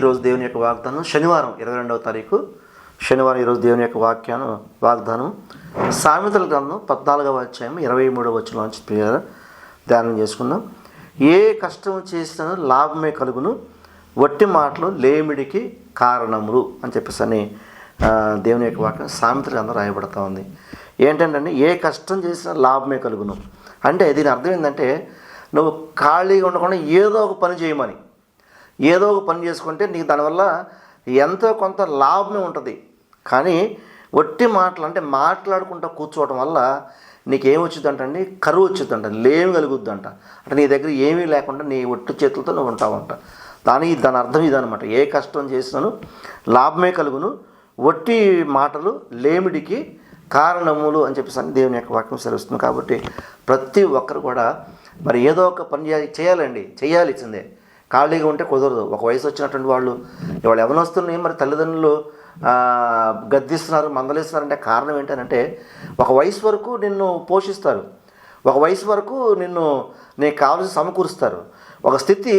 ఈరోజు దేవుని యొక్క వాగ్దానం శనివారం ఇరవై రెండవ తారీఖు. శనివారం ఈరోజు దేవుని యొక్క వాక్యాను వాగ్దానం. సామెతల గ్రంథం పద్నాలుగవ అధ్యాయం ఇరవై మూడవ వచ్చిన నుంచి ధ్యానం చేసుకుందాం. ఏ కష్టం చేసినా లాభమే కలుగును వట్టి మాటలు లేమిడికి కారణములు అని చెప్పేసి అని దేవుని యొక్క వాక్యం సామెతల గ్రంథం రాయబడతా ఉంది. ఏంటంటే ఏ కష్టం చేసినా లాభమే కలుగును. అంటే దీని అర్థం ఏంటంటే నువ్వు ఖాళీగా ఉండకుండా ఏదో ఒక పని చేయమని. ఏదో ఒక పని చేసుకుంటే నీకు దానివల్ల ఎంతో కొంత లాభమే ఉంటుంది. కానీ ఒట్టి మాటలు అంటే మాట్లాడుకుంటూ కూర్చోవడం వల్ల నీకేం వచ్చిందంటండి కరువు వచ్చిందంట లేమి కలుగుద్దంట. అంటే నీ దగ్గర ఏమీ లేకుండా నీ ఒట్టి చేతులతో నువ్వు ఉంటావంట. దాని దాని అర్థం ఇదనమాట ఏ కష్టం చేసినాను లాభమే కలుగును. ఒట్టి మాటలు లేమిడికి కారణములు అని చెప్పేసి అని దేవుని యొక్క వాక్యం సెలవుస్తుంది. కాబట్టి ప్రతి ఒక్కరు కూడా మరి ఏదో ఒక పని చేయాలండి. చేయాల్సిందే ఖాళీగా ఉంటే కుదరదు. ఒక వయసు వచ్చినటువంటి వాళ్ళు ఇవాళ ఎవరొస్తున్నాయి మరి తల్లిదండ్రులు గద్దిస్తున్నారు గద్దిస్తున్నారు మందలిస్తున్నారంటే కారణం ఏంటంటే ఒక వయసు వరకు నిన్ను పోషిస్తారు. ఒక వయసు వరకు నిన్ను నీకు కావలసి సమకూరుస్తారు. ఒక స్థితి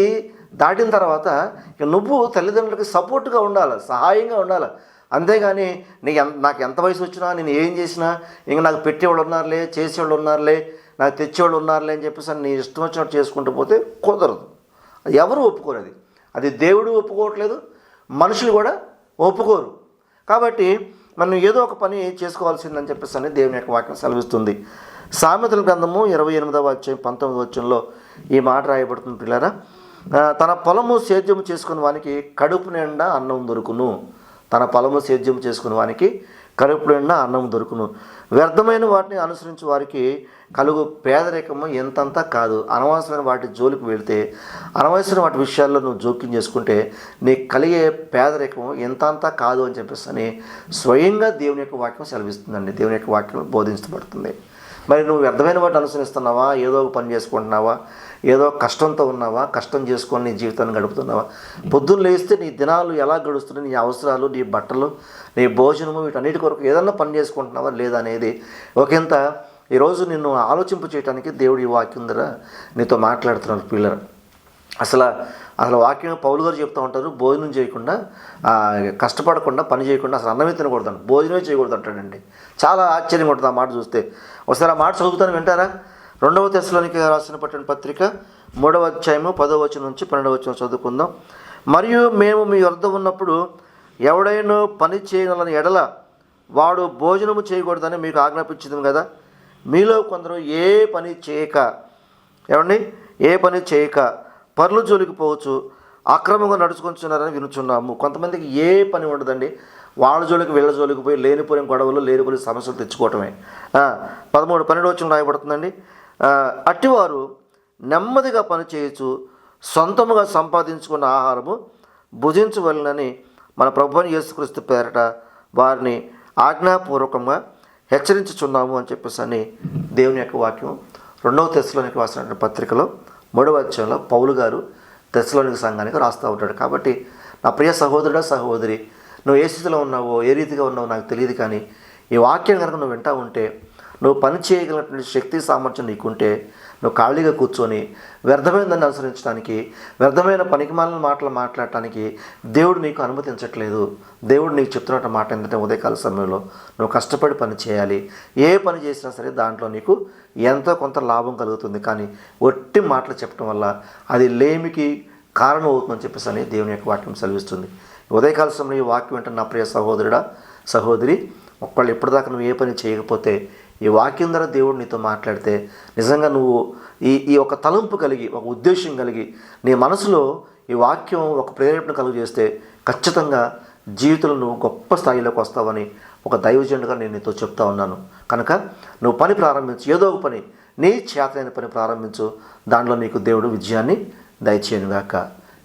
దాటిన తర్వాత ఇక నువ్వు తల్లిదండ్రులకి సపోర్ట్గా ఉండాలి సహాయంగా ఉండాలి. అంతేగాని నీకు ఎంత నాకు ఎంత వయసు వచ్చినా నేను ఏం చేసినా ఇంక నాకు పెట్టేవాళ్ళు ఉన్నారులే చేసేవాళ్ళు ఉన్నారులే నాకు తెచ్చేవాళ్ళు ఉన్నారులే అని చెప్పేసి నీ ఇష్టం వచ్చినట్టు చేసుకుంటూ పోతే కుదరదు. ఎవరు ఒప్పుకోరు అది. అది దేవుడు ఒప్పుకోవట్లేదు మనుషులు కూడా ఒప్పుకోరు. కాబట్టి మనం ఏదో ఒక పని చేసుకోవాల్సిందని చెప్పేసి అని దేవుని యొక్క వాక్యం సెలవిస్తుంది. సామెతల గ్రంథము ఇరవై ఎనిమిదవ వచ్చే పంతొమ్మిదవ వచ్చంలో ఈ మాట రాయబడుతుంది పిల్లరా. తన పొలము సేద్యము చేసుకున్న వానికి కడుపు నిండా అన్నం దొరుకును. తన పొలము సేద్యం చేసుకున్న వానికి కడుపు నిండా అన్నం దొరుకును. వ్యర్థమైన వాటిని అనుసరించి వారికి కలుగు పేదరికము ఎంతంతా కాదు. అనవసరమైన వాటి జోలికి వెళితే అనవసరమైన వాటి విషయాల్లో నువ్వు జోక్యం చేసుకుంటే నీకు కలిగే పేదరికము ఎంతంతా కాదు అని చెప్పేసి అని స్వయంగా దేవుని యొక్క వాక్యం సెలవిస్తుందండి. దేవుని యొక్క వాక్యం బోధించబడుతుంది. మరి నువ్వు వ్యర్థమైన వాటి అనుసరిస్తున్నావా? ఏదో ఒక పని చేసుకుంటున్నావా? ఏదో కష్టంతో ఉన్నావా? కష్టం చేసుకొని నీ జీవితాన్ని గడుపుతున్నావా? పొద్దున్న లేస్తే నీ దినాలు ఎలా గడుస్తున్నాయి? నీ అవసరాలు నీ బట్టలు నీ భోజనము వీటన్నిటి కొరకు ఏదన్నా పని చేసుకుంటున్నావా లేదా అనేది ఒకంత ఈరోజు నిన్ను ఆలోచింపు చేయడానికి దేవుడు ఈ వాక్యం ద్వారా నీతో మాట్లాడుతున్నారు పిల్లలు అసలు అసలు వాక్యం పౌలు గారు చెప్తూ ఉంటారు భోజనం చేయకుండా కష్టపడకుండా పని చేయకుండా అసలు అన్నమే తినకూడదు భోజనమే చేయకూడదు అంటాడండి. చాలా ఆశ్చర్యంగా ఉంటుంది ఆ మాట చూస్తే. ఒకసారి ఆ మాట చదువుతాను వింటారా? రెండవ దశలోనికి రాసిన పట్టిన పత్రిక మూడవ అధ్యాయము పదవ వచనం నుంచి పన్నెండవ వచనం చదువుకుందాం. మరియు మేము మీ వద్ద ఉన్నప్పుడు ఎవడైనా పని చేయగలని ఎడల వాడు భోజనము చేయకూడదని మీకు ఆజ్ఞాపించింది కదా? మీలో కొందరు ఏ పని చేయక ఏమండి ఏ పని చేయక. పనులు జోలికిపోవచ్చు అక్రమంగా నడుచుకుంటున్నారని వినుచున్నాము. కొంతమందికి ఏ పని ఉండదండి. వాళ్ళ జోలికి వీళ్ళ జోలికి పోయి లేనిపోయిన గొడవలు లేనిపోయిన సమస్యలు తెచ్చుకోవటమే. పదమూడు పన్నెండు వచ్చిన రాయబడుతుందండి. అట్టివారు నెమ్మదిగా పని చేయొచ్చు సొంతముగా సంపాదించుకున్న ఆహారము భుజించవలనని మన ప్రభుని యేసుక్రీస్తు పేరట వారిని ఆజ్ఞాపూర్వకంగా హెచ్చరించుచున్నాము అని చెప్పేసి అని దేవుని యొక్క వాక్యం రెండవ తెశలోనికి రాసిన పత్రికలో మూడవ అధ్యాయంలో పౌలు గారు దశలోని సంఘానికి రాస్తూ ఉంటాడు. కాబట్టి నా ప్రియ సహోదరుడా సహోదరి నువ్వు ఏ స్థితిలో ఉన్నావో ఏ రీతిగా ఉన్నావో నాకు తెలియదు కానీ ఈ వాక్యం కనుక నువ్వు వింటా ఉంటే నువ్వు పని చేయగలిగినటువంటి శక్తి సామర్థ్యం నీకుంటే నువ్వు ఖాళీగా కూర్చొని వ్యర్థమైన దాన్ని అనుసరించడానికి వ్యర్థమైన పనికిమాలిన మాటలు మాట్లాడటానికి దేవుడు నీకు అనుమతించట్లేదు. దేవుడు నీకు చెప్తున్నట్టు మాట ఏంటంటే ఉదయకాల సమయంలో నువ్వు కష్టపడి పని చేయాలి. ఏ పని చేసినా సరే దాంట్లో నీకు ఎంతో కొంత లాభం కలుగుతుంది. కానీ ఒట్టి మాటలు చెప్పడం వల్ల అది లేమికి కారణం అవుతుందని చెప్పేసి అని దేవుని యొక్క వాక్యం సెలవిస్తుంది. ఉదయకాల సమయంలో ఈ వాక్యం వెంట నా ప్రియ సహోదరుడా సహోదరి ఒక్కళ్ళు ఇప్పటిదాకా నువ్వు ఏ పని చేయకపోతే ఈ వాక్యం ద్వారా దేవుడు నీతో మాట్లాడితే నిజంగా నువ్వు ఈ ఈ ఒక తలంపు కలిగి ఒక ఉద్దేశం కలిగి నీ మనసులో ఈ వాక్యం ఒక ప్రేరేపణ కలుగు చేస్తే ఖచ్చితంగా జీవితంలో నువ్వు గొప్ప స్థాయిలోకి వస్తావని ఒక దైవజనుడిగా నేను నీతో చెప్తా ఉన్నాను. కనుక నువ్వు పని ప్రారంభించు ఏదో ఒక పని నీ చేతైన పని ప్రారంభించు. దాంట్లో నీకు దేవుడు విజయాన్ని దయచేయనుగాక.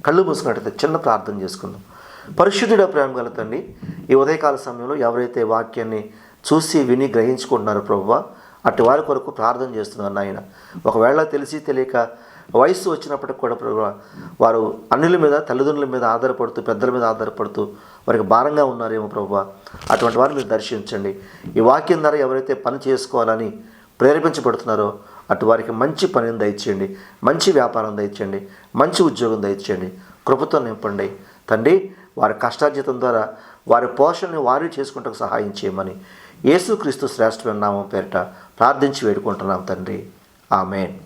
కళ్ళు మూసుకున్నట్టయితే చిన్న ప్రార్థన చేసుకుందాం. పరిశుద్ధుడ ప్రేమ కలుగుతండి ఈ ఉదయకాల సమయంలో ఎవరైతే వాక్యాన్ని చూసి విని గ్రహించుకుంటున్నారు ప్రభువ. అటు వారి కొరకు ప్రార్థన చేస్తున్నారు నాయన. ఒకవేళ తెలిసి తెలియక వయస్సు వచ్చినప్పటికి కూడా ప్రభు వారు అన్నిల మీద తల్లిదండ్రుల మీద ఆధారపడుతూ పెద్దల మీద ఆధారపడుతూ వారికి భారంగా ఉన్నారేమో ప్రభు అటువంటి వారిని మీరు దర్శించండి. ఈ వాక్యం ద్వారా ఎవరైతే పని చేసుకోవాలని ప్రేరేపించబడుతున్నారో అటు వారికి మంచి పనిని దయచేయండి. మంచి వ్యాపారం దయచేయండి. మంచి ఉద్యోగం దయచేయండి. కృపతో నింపండి. తండ్రి వారి కష్టార్జితం ద్వారా వారి పోషణని వారే చేసుకుంటకు సహాయం చేయమని యేసుక్రీస్తు శ్రేష్టమైన నామం పేరిట ప్రార్థించి వేడుకుంటున్నాం తండ్రి. ఆమెన్.